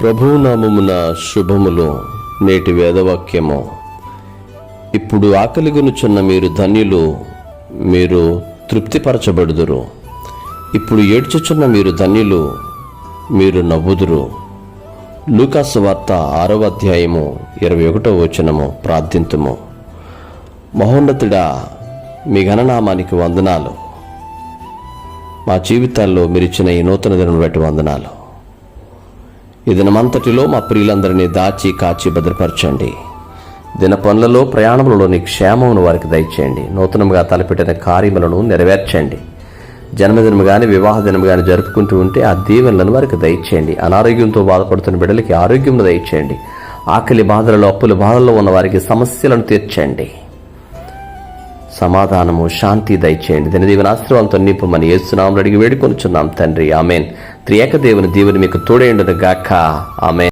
ప్రభునామమున శుభములు నేటి వేదవాక్యము. ఇప్పుడు ఆకలిగొనుచున్న మీరు ధన్యులు మీరు తృప్తిపరచబడుదురు. ఇప్పుడు ఏడ్చుచున్న మీరు ధన్యులు మీరు నవ్వుదురు. లూకాసు వార్త ఆరవ అధ్యాయము ఇరవై ఒకటో వచనము ప్రార్థింతుము. మహోన్నతుడా మీ ఘననామానికి వందనాలు. మా జీవితాల్లో మీరిచ్చిన ఈ నూతన దినం బట్టి వందనాలు. ఈ దినమంతటిలో మా ప్రియులందరినీ దాచి కాచి భద్రపరచండి. దిన పనులలో ప్రయాణములలోని క్షేమమును వారికి దయచేయండి. నూతనముగా తలపెట్టిన కార్యములను నెరవేర్చండి. జన్మదినం కానీ వివాహ దినం కానీ జరుపుకుంటూ ఉంటే ఆ దీవెనలను వారికి దయచేయండి. అనారోగ్యంతో బాధపడుతున్న బిడ్డలకి ఆరోగ్యం దయచేయండి. ఆకలి బాధలలో అప్పుల బాధల్లో ఉన్న వారికి సమస్యలను తీర్చండి. సమాధానము శాంతి దయచేయండి. దీని దీవెన ఆశ్రవంతో నింపమని ఏస్తున్నాం అడిగి వేడుకొనుచున్నాం తండ్రి. ఆమెన్. త్రియేక దేవుని దీవెని మీకు తోడేండును గాక ఆమె